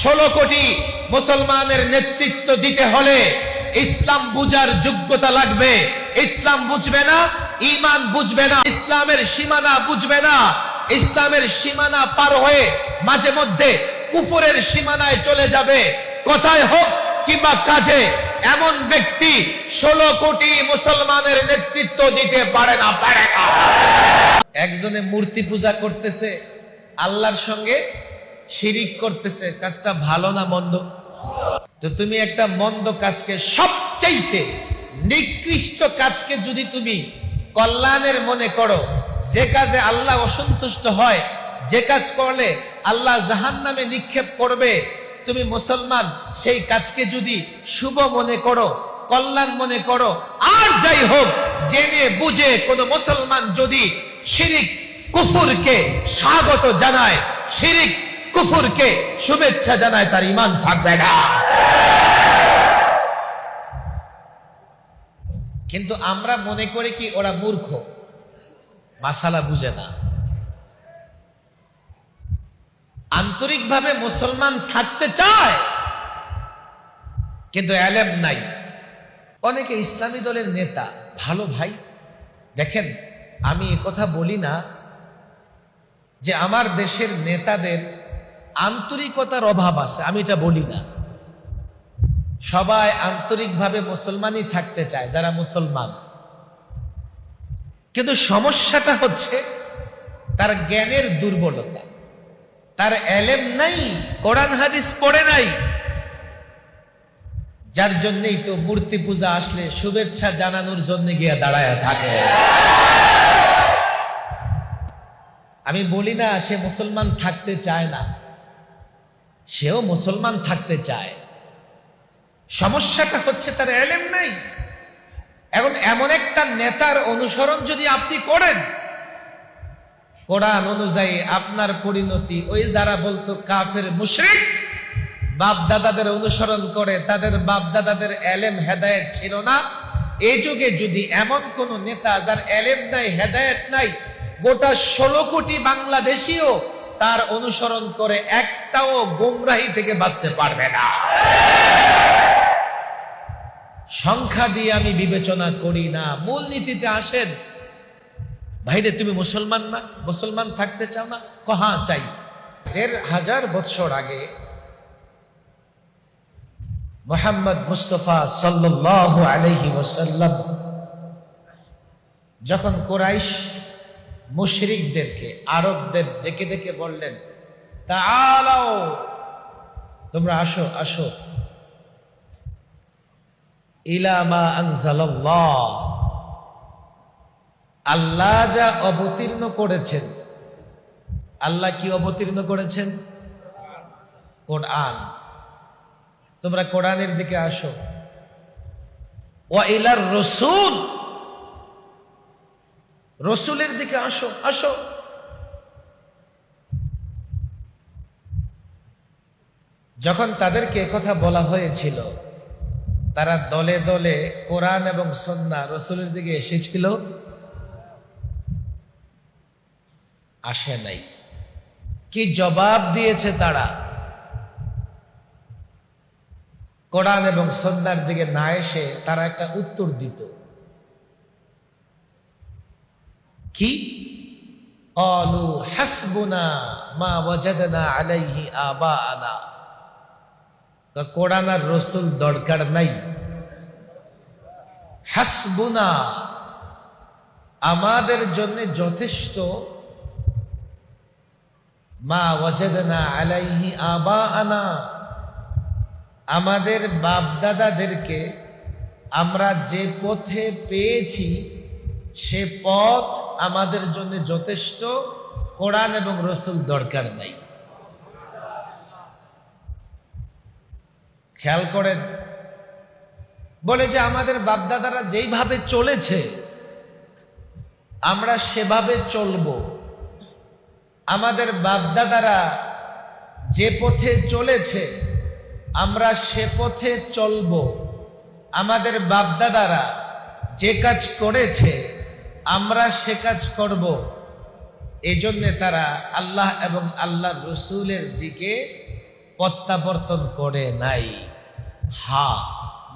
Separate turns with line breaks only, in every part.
ষোলো কোটি মুসলমানের নেতৃত্ব দিতে হলে ইসলাম বুঝার যোগ্যতা লাগবে। ইসলাম বুঝবে না ইমান বুঝবে না, ইসলামের সীমানা বুঝবে না। ইসলামের সীমানা পার হয়ে মাঝে মধ্যে কুফরের সীমানায় চলে যাবে। কথায় হোক কিংবা কাজে, এমন ব্যক্তি ষোলো কোটি মুসলমানের নেতৃত্ব দিতে পারে না পারে না। একজনে মূর্তি পূজা করতেছে, আল্লাহর সঙ্গে শিরিক করতেছে, কাজটা ভালো না মন্দ? তো তুমি একটা মন্দ কাজকে সবচাইতে নিকৃষ্ট কাজকে যদি তুমি কল্যাণের মনে করো, যে কাজে আল্লাহ অসন্তুষ্ট হয়, যে কাজ করলে আল্লাহ জাহান নামে নিক্ষেপ করবে, তুমি মুসলমান, সেই কাজকে যদি শুভ মনে করো, কল্যাণ মনে করো, আর যাই হোক, জেনে বুঝে কোন মুসলমান যদি শিরিক, কুফুরকে স্বাগত জানায়, শিরিক কুফুরকে শুভেচ্ছা জানায় তার ইমান থাকবে না। কিন্তু আমরা মনে করি কি ওরা মূর্খ। মাসালা বুঝে না। আন্তরিকভাবে মুসলমান থাকতে চায়, কিন্তু এলেম নাই। অনেকে ইসলামী দলের নেতা, ভালো ভাই। দেখেন, আমি কথা বলি না যে আমার দেশের নেতাদের আন্তরিকতার অভাব আছে, আমি এটা বলি না। সবাই আন্তরিকভাবে মুসলমানই থাকতে চায়, যারা মুসলমান। কিন্তু সমস্যাটা হচ্ছে, তার জ্ঞানের দুর্বলতা। তার এলেম নাই, কোরআন হাদিস পড়ে নাই। যার জন্যই তো মূর্তি পূজা আসলে শুভেচ্ছা জানানোর জন্য গিয়ে দাঁড়ায় থাকে। আমি বলি না, সে মুসলমান থাকতে চায় না। সেও মুসলমান থাকতে চায়। সমস্যাটা হচ্ছে তার এলেম নাই। এখন এমন একটা নেতার অনুসরণ যদি আপনি করেন, কোরআন অনুযায়ী আপনার পরিণতি ওই যারা বলতো কাফের মুশরিক বাপ দাদাদের অনুসরণ করে, তাদের বাপ দাদাদের এলেম হেদায়েত ছিল না। এই যুগে যদি এমন কোন নেতা যার এলেম নাই, হেদায়েত নাই, গোটা ষোলো কোটি বাংলাদেশিও তার অনুসরণ করে একটাও গোমরাহি থেকে বাঁচতে পারবে না। সংখ্যা দিয়ে আমি বিবেচনা করি না। মূলনীতিতে আসেন, ভাইরে, তুমি মুসলমান না? মুসলমান থাকতে চাও না? কহা চাই? দেড় হাজার বৎসর আগে মোহাম্মদ মুস্তফা সাল্লাহ আলহি ওসাল্লাম যখন কোরাইশ মুশরিকদেরকে আরবদের ডেকে ডেকে বললেন তা তোমরা আসো আসো। ইলামা আনজালাল্লাহ। আল্লাহ যা অবতীর্ণ করেছেন আল্লাহ কি অবতীর্ণ করেছেন? কোরআন। তোমরা কোরআনের দিকে আসো। ও ইলার রসুল। রসুলের দিকে আসো আসো। যখন তাদেরকে কথা বলা হয়েছিল, তারা দলে দলে কোরআন এবং সন্না রসুলের দিকে এসেছিল। আসে নাই। কি জবাব দিয়েছে তারা? কোরআন এবং সন্ন্যার দিকে না এসে তারা একটা উত্তর দিত। কি? অলু হাসবুনা মা ওয়াজাদনা আলাইহি আবা আনা কোরআন আর রসুল দরকার নাই। হাসবুনা আমাদের জন্য যথেষ্ট। মা ওয়াজাদনা আলাইহি আবা আনা আমাদের বাপদাদাদেরকে আমরা যে পথে পেয়েছি সে পথ আমাদের জন্য যথেষ্ট, কোরআন এবং রসুল দরকার নাই। খেয়াল করেন, বলে যে আমাদের বাপদাদারা যেইভাবে চলেছে, আমরা সেভাবে চলব। আমাদের বাপদাদারা যে পথে চলেছে, আমরা সে পথে চলব। আমাদের বাপদাদারা যে কাজ করেছে আমরা সে কাজ করব। এই জন্যে তারা আল্লাহ এবং আল্লাহ রসুলের দিকে প্রত্যাবর্তন করে নাই। হা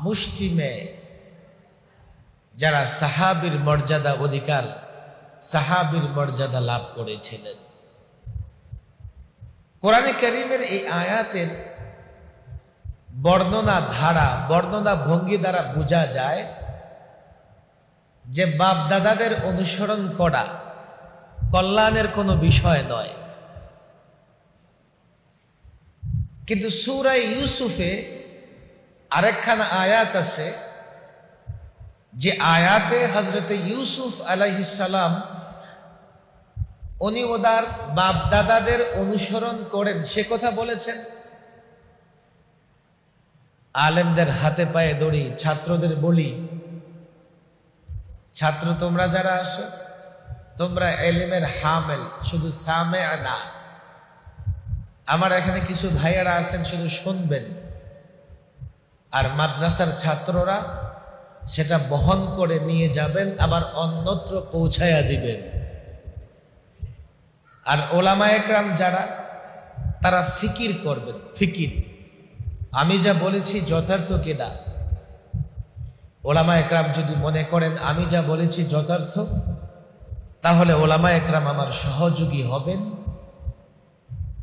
মুষ্টিমে যারা সাহাবির মর্যাদা অধিকার, সাহাবির মর্যাদা লাভ করেছিলেন। কোরআনে করিমের এই আয়াতের বর্ণনা ধারা, বর্ণনা ভঙ্গি দ্বারা বোঝা যায় যে বাপ দাদাদের অনুসরণ করা কল্যাণের কোনো বিষয় নয়। কিন্তু সুরাই ইউসুফে আরেকখানা আয়াত আছে, যে আয়াতে হজরতে ইউসুফ আলাইসালাম উনি ওদার বাপ দাদাদের অনুসরণ করেন। সে কথা বলেছেন। আলেমদের হাতে পায়ে দড়ি, ছাত্রদের বলি ছাত্র তোমরা যারা আসো, তোমরা এলিমের হামেল, শুধু সামে না। আমার এখানে কিছু ভাইয়ারা আছেন, শুধু শুনবেন। আর মাদ্রাসার ছাত্ররা সেটা বহন করে নিয়ে যাবেন, আবার অন্যত্র পৌঁছায়া দিবেন। আর ওলামা একরাম যারা, তারা ফিকির করবেন, ফিকির। আমি যা বলেছি যথার্থ কিনা ওলামা একরাম যদি মনে করেন, আমি যা বলেছি যথার্থ, তাহলে ওলামা একরাম আমার সহযোগী হবেন।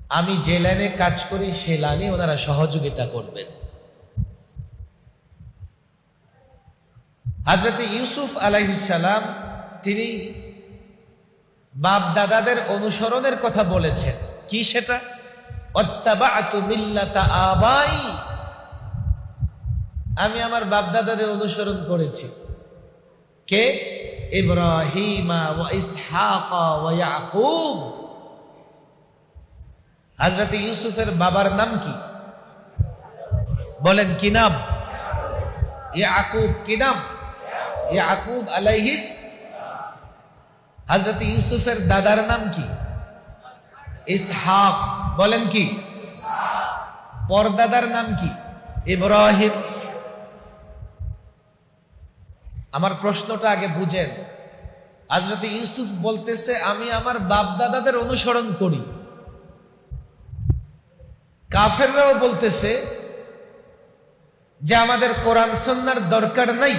আমি যে লাইনে কাজ করি সে লাইনে ওনারা সহযোগিতা করবেন। হাজরত ইউসুফ আলাইসালাম তিনি বাপ দাদাদের অনুসরণের কথা বলেছেন। কি সেটা? অত্যাবাতু মিল্লাতা আবাই। আমি আমার বাপ দাদাদের অনুসরণ করেছি। কে? ইব্রাহিমা ওয়া ইসহাকা ওয়া ইয়াকুব। হযরত ইউসুফের বাবার নাম কি? বলেন, কি নাম? ইয়াকুব, কি নাম? ইয়াকুব আলাইহিস হযরত ইউসুফের দাদার নাম কি? ইসহাক। বলেন কি? পরদাদার নাম কি? ইব্রাহিম। আমার প্রশ্নটা আগে বুঝেন। হযরত ইউসুফ বলতেছে, আমি আমার বাপ দাদাদের অনুসরণ করি। কাফেররাও বলতেছে যে, আমাদের কোরআন সন্ন্যার দরকার নাই।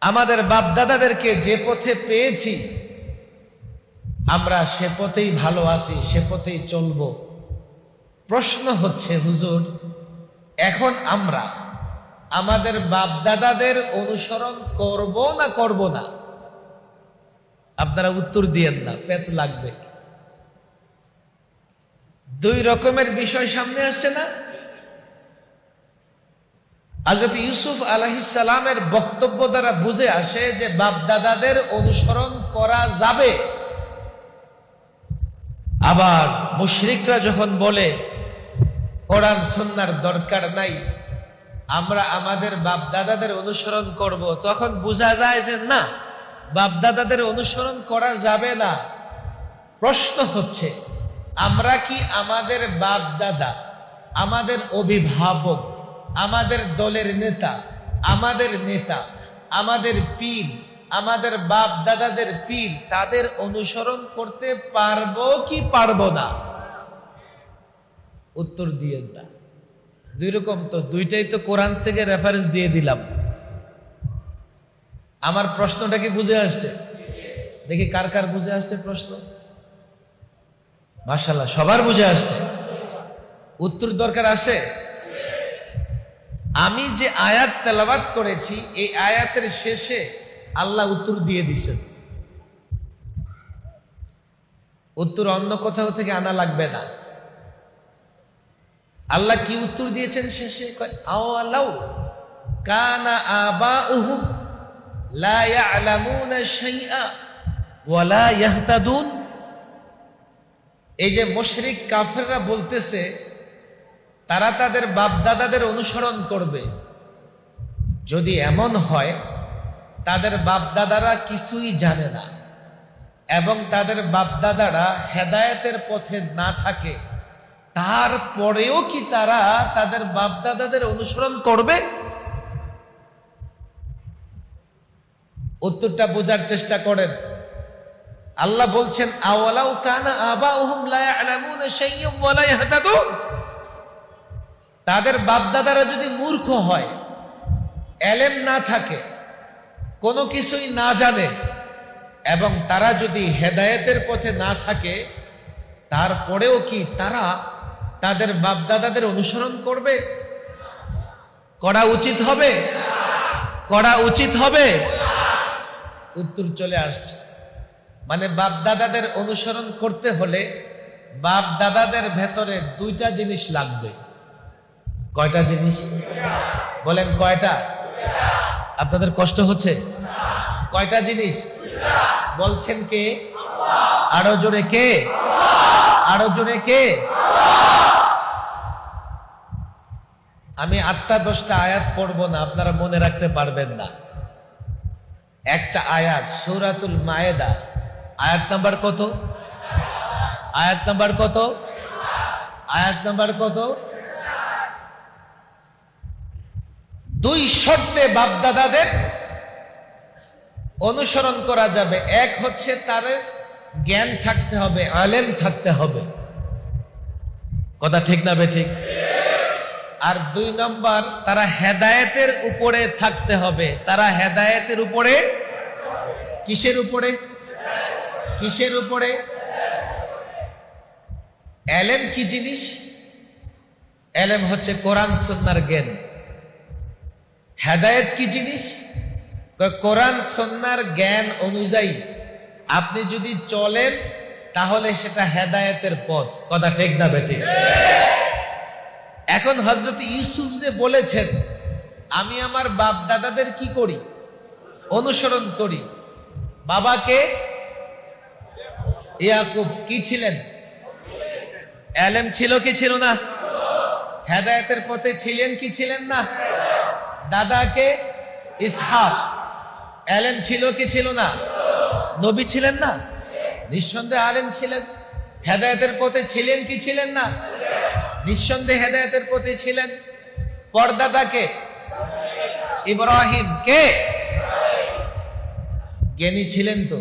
আমাদের বাপ দাদাদেরকে যে পথে পেয়েছি, আমরা সে পথেই ভালো আছি, সে পথেই চলব। প্রশ্ন হচ্ছে, হুজুর, এখন আমরা আমাদের বাপ দাদাদের অনুসরণ করব না করব না? আপনারা উত্তর দিয়েন না পেঁচ লাগবে। দুই রকমের বিষয় সামনে আসছে না? হজরত ইউসুফ আলহিসালামের বক্তব্য দ্বারা বুঝে আসে যে বাপ দাদাদের অনুসরণ করা যাবে। আবার মুশরিকরা যখন বলে, কোরআন সন্ন্যার দরকার নাই। আমরা আমাদের বাপ দাদাদের অনুসরণ করব। তখন বোঝা যায় যে না বাপ দাদাদের অনুসরণ করা যাবে না। প্রশ্ন হচ্ছে, আমরা কি আমাদের বাপ দাদা আমাদের অভিভাবক, আমাদের দলের নেতা, আমাদের নেতা, আমাদের পীর, আমাদের বাপ দাদাদের পীর, তাদের অনুসরণ করতে পারব কি পারব না? উত্তর দিয়ে না। দুই রকম তো, দুইটাই তো কোরআন থেকে রেফারেন্স দিয়ে দিলাম। আমার প্রশ্নটা কি বুঝে আসছে? দেখি কার কার বুঝে আসছে প্রশ্ন। মাশাল্লাহ সবার বুঝে আসছে। উত্তর দরকার আছে? আমি যে আয়াত তেলাবাত করেছি, এই আয়াতের শেষে আল্লাহ উত্তর দিয়ে দিছেন উত্তর অন্য কোথাও থেকে আনা লাগবে না। আল্লাহ কি উত্তর দিয়েছেন শেষে? এই যে মুশরিক কাফেররা বলতেছে, তারা তাদের বাপ দাদাদের অনুসরণ করবে। যদি এমন হয়, তাদের বাপ দাদারা কিছুই জানে না এবং তাদের বাপ দাদারা হেদায়তের পথে না থাকে। তারপরেও কি তারা তাদের বাপ দাদাদের অনুসরণ করবে? উত্তরটা বোঝার চেষ্টা করেন। আল্লাহ বলছেন, আওয়ালাউ কানা লা ইয়াহতাদুন? তাদের বাপদাদারা যদি মূর্খ হয়, এলেম না থাকে, কোনো কিছুই না জানে, এবং তারা যদি হেদায়েতের পথে না থাকে, তারপরেও কি তারা তাদের বাপদাদাদের অনুসরণ করবে? করা উচিত হবে? করা উচিত হবে? উত্তর চলে আসছে। মানে বাপ দাদাদের অনুসরণ করতে হলে বাপ দাদাদের ভেতরে দুইটা জিনিস লাগবে। কয়টা জিনিস? বলেন কয়টা? আপনাদের কষ্ট হচ্ছে? কয়টা জিনিস? বলছেন কে? আরও জোরে কে? আরও জোরে কে? আমি আটটা দশটা আয়াত পড়ব না, আপনারা মনে রাখতে পারবেন না। একটা আয়াত, সৌরাতুল মায়েদা। আয়াত নাম্বার কত? আয়াত নাম্বার কত? আয়াত নাম্বার কত? দুই শর্তে বাপদাদাদের অনুসরণ করা যাবে। এক হচ্ছে তার জ্ঞান থাকতে হবে, আলেম থাকতে হবে। কথা ঠিক না ঠিক? আর দুই নম্বর, তারা হেদায়েতের উপরে থাকতে হবে। তারা হেদায়েতের উপরে? কিসের উপরে? কিসের উপরে? এলেম কি জিনিস? এলেম হচ্ছে কোরআন সন্ন্যার জ্ঞান। হেদায়েত কি জিনিস? কোরআন সন্ন্যার জ্ঞান অনুযায়ী। আপনি যদি চলেন তাহলে সেটা হেদায়েতের পথ। কথা ঠিক না বেঠিক এখন হজরত ইউসুফ যে বলেছেন, আমি আমার বাপ দাদাদের কি করি? অনুসরণ করি। বাবাকে ইয়াকুব কি ছিলেন? এলেম ছিল কি ছিল না? হেদায়তের পথে ছিলেন কি ছিলেন না? দাদাকে ইসহাক। এলেম ছিল কি ছিল না? নবী ছিলেন না? নিঃসন্দেহে আলেম ছিলেন। হেদায়তের পথে ছিলেন কি ছিলেন না? নিঃসন্দেহে হেদায়তের প্রতি ছিলেন। পরদাদাকে। ইব্রাহিম কে জ্ঞানী ছিলেন তো?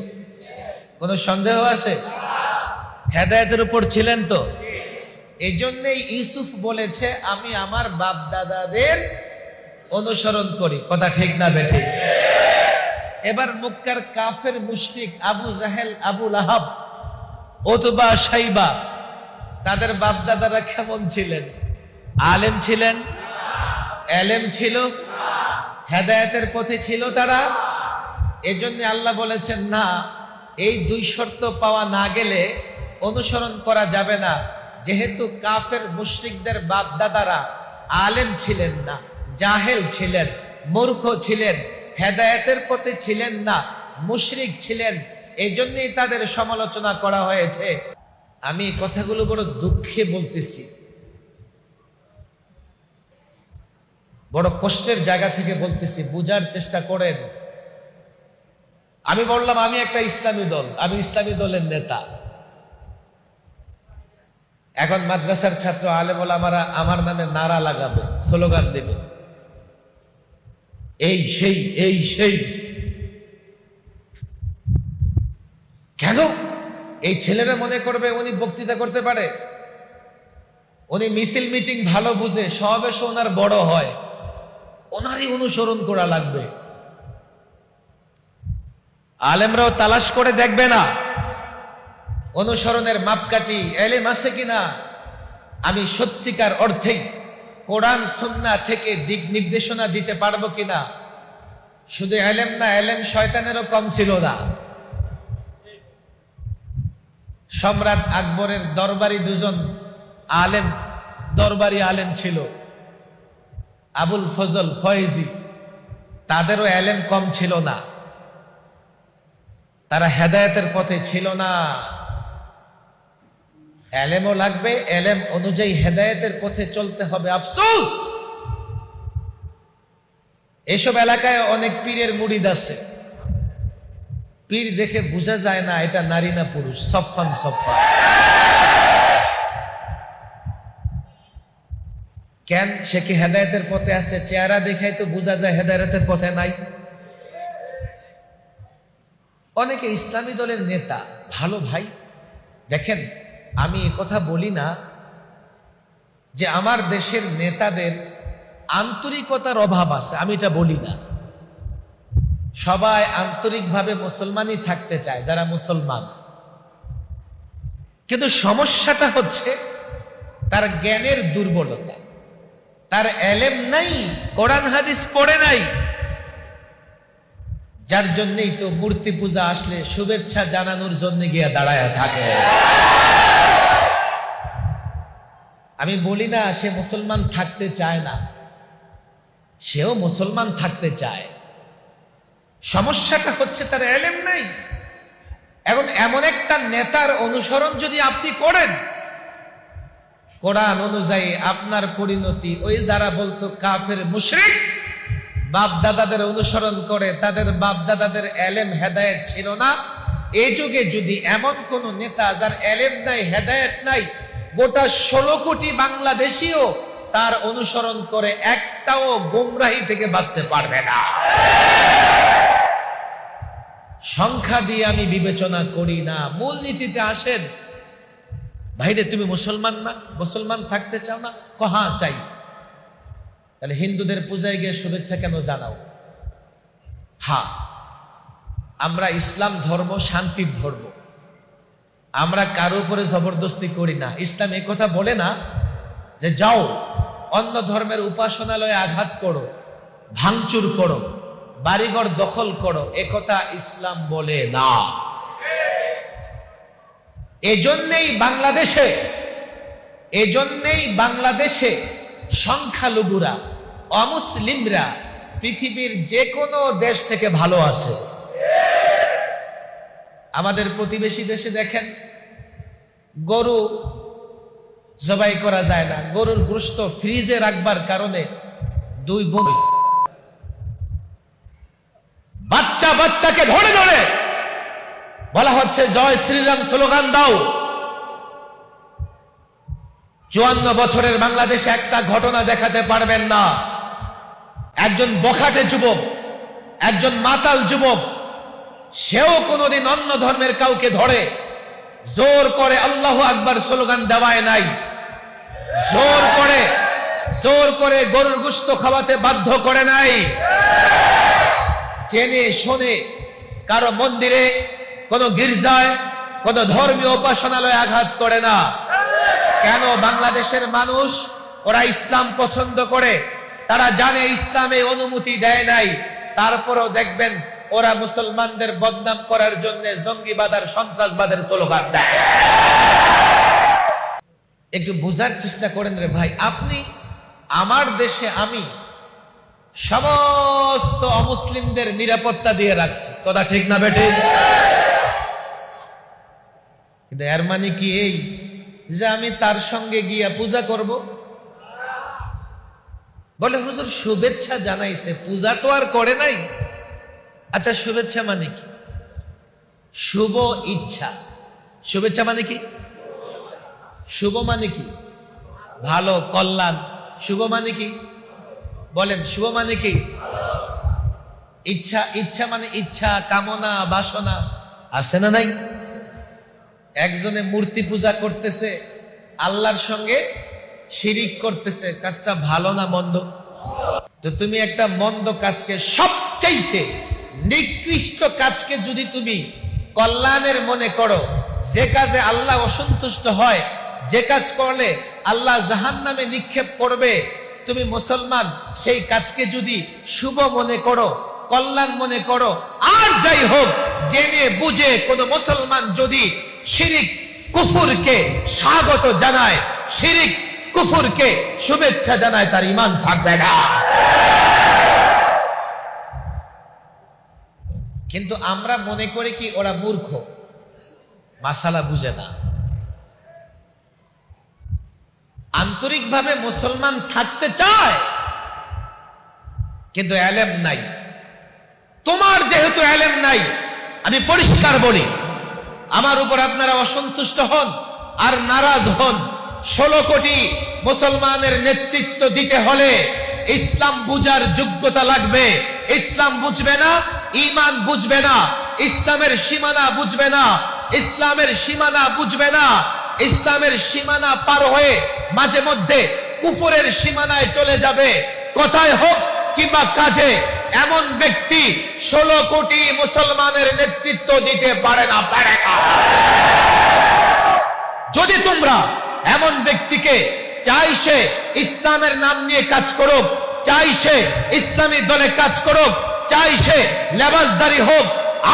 কোনো সন্দেহ আছে? হেদায়তের উপর ছিলেন তো? এই জন্যই ইউসুফ বলেছে, আমি আমার বাপ দাদাদের অনুসরণ করি। কথা ঠিক না বেঠিক এবার মুক্কার কাফের মুশরিক আবু জাহেল, আবু লাহাব, ওতবা, সাইবা, তাদের বাপদাদারা কেমন ছিলেন? আলেম ছিলেন? এলেম ছিল? হেদায়তের পথে ছিল তারা? এজন্য আল্লাহ বলেছেন, না, এই দুই শর্ত পাওয়া না গেলে অনুসরণ করা যাবে না। যেহেতু কাফের মুশরিকদের বাপদাদারা আলেম ছিলেন না, জাহেল ছিলেন, মূর্খ ছিলেন হেদায়েতের পথে ছিলেন না, মুশরিক ছিলেন। এই জন্যই তাদের সমালোচনা করা হয়েছে। আমি কথাগুলো বড় দুঃখে বলতেছি। বড় কষ্টের জায়গা থেকে বলতেছি, বুঝার চেষ্টা করেন। আমি বললাম, আমি একটা ইসলামী দল, আমি ইসলামী দলের নেতা। এখন মাদ্রাসার ছাত্র আলেমল আমারা আমার নামে নারা লাগাবে, স্লোগান দেবে। এই সেই এই সেই। কেন? এই ছেলেরা মনে করবে উনি বক্তৃতা করতে পারে। উনি মিছিল মিটিং ভালো বুঝে সমাবেশ ওনার বড় হয়। ওনারই অনুসরণ করা লাগবে। আলেমরাও তালাশ করে দেখবে না। অনুসরণের মাপকাঠি এলেম আছে কিনা? আমি সত্যিকার অর্থেই কোরআন, সন্না থেকে দিক নির্দেশনা দিতে পারব কিনা? শুধু এলেম না, এলেম শয়তানেরও কম ছিল না। সম্রাট আকবরের দরবারি দুজন আলেম, দরবারি আলেম ছিল। আবুল ফজল, ফয়েজি, তাদেরও এলেম কম ছিল না। তারা হেদায়তের পথে ছিল না। এলেমও লাগবে, এলেম অনুযায়ী হেদায়েতের পথে চলতে হবে। আফসোস! এসব এলাকায় অনেক পীরের মুড়িদ আছে। পীর দেখে বোঝা যায় না, এটা নারী না পুরুষ। সফান সফান কেন? সে কি হেদায়তের পথে আছে? চেহারা দেখে তো বোঝা যায় হেদায়তের পথে নাই। অনেকে ইসলামী দলের নেতা, ভালো ভাই, দেখেন আমি কথা বলি না যে আমার দেশের নেতাদের আন্তরিকতার অভাব আছে, আমি এটা বলি না। সবাই আন্তরিকভাবে মুসলমানই থাকতে চায়, যারা মুসলমান। কিন্তু সমস্যাটা হচ্ছে তার জ্ঞানের দুর্বলতা। তার এলেম নাই, কোরআন হাদিস পড়ে নাই। যার জন্যই তো মূর্তি পূজা আসলে শুভেচ্ছা জানানোর জন্য গিয়া দাঁড়ায় থাকে। আমি বলি না, সে মুসলমান থাকতে চায় না। সেও মুসলমান থাকতে চায়। সমস্যাটা হচ্ছে তার এলেম নাই। এখন এমন একটা নেতার অনুসরণ যদি আপনি করেন, কোরআন অনুযায়ী আপনার পরিণতি ওই যারা বলতো কাফের মুশরিক বাপ দাদাদের অনুসরণ করে, তাদের বাপ দাদাদের এলেম হেদায়েত ছিল না। এই যুগে যদি এমন কোন নেতা যার এলেম নাই, হেদায়েত নাই, গোটা ষোলো কোটি বাংলাদেশিও তার অনুসরণ করে একটাও গোমরাহি থেকে বাঁচতে পারবে না। সংখ্যা দিয়ে আমি বিবেচনা করি না। মূল নীতিতে আসেন। ভাইরে, তুমি মুসলমান না? মুসলমান থাকতে চাও না? কহা চাই? তাহলে হিন্দুদের পূজায় গিয়ে শুভেচ্ছা কেন জানাও? হা, আমরা ইসলাম ধর্ম, শান্তির ধর্ম। আমরা কারও উপরে জবরদস্তি করি না। ইসলাম এ কথা বলে না যে যাও, অন্য ধর্মের উপাসনালয়ে আঘাত করো, ভাঙচুর করো, বাড়িঘর দখল করো। একথা ইসলাম বলে না। এজন্যেই বাংলাদেশে এজন্যেই বাংলাদেশে সংখ্যালঘুরা, অমুসলিমরা পৃথিবীর যে কোনো দেশ থেকে ভালো আছে। আমাদের প্রতিবেশী দেশে দেখেন, গরু জবাই করা যায় না। গরুর গোস্ত ফ্রিজে রাখবার কারণে দুই বোন বাচ্চা বাচ্চাকে ধরে ধরে বলা হচ্ছে, জয় শ্রীরাম, স্লোগান দাও। চুয়ান্ন বছরের বাংলাদেশে একটা ঘটনা দেখাতে পারবেন না। একজন বখাটে যুবক, একজন মাতাল যুবক, সেও কোনোদিন অন্য ধর্মের কাউকে ধরে, জোর করে আল্লাহ আকবার স্লোগান দেওয়ায় নাই। জোর করে জোর করে গরুর গুস্ত খাওয়াতে বাধ্য করে নাই। চেনে শোনে, কারও মন্দিরে কোনো গির্জায় কোনো ধর্মীয় উপাসনালয়ে আঘাত করে না। কেন বাংলাদেশের মানুষ, ওরা ইসলাম পছন্দ করে? তারা জানে ইসলামে অনুমতি দেয় নাই। তারপরও দেখবেন, ওরা মুসলমানদের বদনাম করার জন্য জঙ্গিবাদ আর সন্ত্রাসবাদের স্লোগান দেয়। একটু বোঝার চেষ্টা করেন রে ভাই, আপনি, আমার দেশে আমি সমস্ত অমুসলিমদের নিরাপত্তা দিয়ে রাখছি। কথা ঠিক না বেটে কিন্তু এর মানে কি এই? যে আমি তার সঙ্গে গিয়া পূজা করব। বলে হুজুর, শুভেচ্ছা জানাইছে। পূজা তো আর করে নাই। আচ্ছা শুভেচ্ছা মানে কি? শুভ ইচ্ছা। শুভেচ্ছা মানে কি? শুভ মানে কি? ভালো, কল্যাণ। শুভ মানে কি? বলেন, শুভ মানে কি? ইচ্ছা ইচ্ছা মানে ইচ্ছা, কামনা, বাসনা। আছে না নাই? একজনে মূর্তি পূজা করতেছে, আল্লাহর সঙ্গে শিরিক করতেছে, কাজটা ভালো না মন্দ? তো তুমি একটা মন্দ কাজকে সবচাইতে নিকৃষ্ট কাজকে যদি তুমি কল্যাণের মনে করো, যে কাজে আল্লাহ অসন্তুষ্ট হয়, যে কাজ করলে আল্লাহ জাহান নামে নিক্ষেপ করবে, তুমি মুসলমান, সেই কাজকে যদি শুভ মনে করো, কল্যাণ মনে করো, আর যাই হোক, জেনে বুঝে কোন মুসলমান যদি শিরিক কুফুরকে স্বাগত জানায়, শিরিক কুফুরকে শুভেচ্ছা জানায় তার ইমান থাকবে না। কিন্তু আমরা মনে করি কি ওরা মূর্খ। মাসালা বুঝে না। আন্তরিকভাবে মুসলমান থাকতে চায়, কিন্তু অ্যালেম নাই। তোমার যেহেতু অ্যালেম নাই, আমি পরিষ্কার বলি আমার উপর আপনারা অসন্তুষ্ট হন আর নারাজ হন। ষোলো কোটি মুসলমানের নেতৃত্ব দিতে হলে ইসলাম বুঝার যোগ্যতা লাগবে। ইসলাম বুঝবে না ইমান বুঝবে না, ইসলামের সীমানা বুঝবে না, ইসলামের সীমানা বুঝবে না, ইসলামের সীমানা পার হয়ে মাঝে মধ্যে কুফরের সীমানায় চলে যাবে। কথায় হোক কিংবা কাজে এমন ব্যক্তি ষোলো কোটি মুসলমানের নেতৃত্ব দিতে পারে না পারে না। যদি তোমরা এমন ব্যক্তিকে চাই সে ইসলামের নাম নিয়ে কাজ করুক, চাই সে ইসলামী দলে কাজ করুক, চাই সে লেবাসদারি হোক,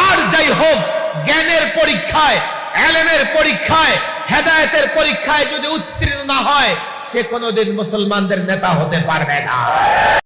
আর যাই হোক, জ্ঞানের পরীক্ষায়, এলেমের পরীক্ষায়, হেদায়তের পরীক্ষায় যদি উত্তীর্ণ না হয়, সে কোনোদিন মুসলমানদের নেতা হতে পারবে না।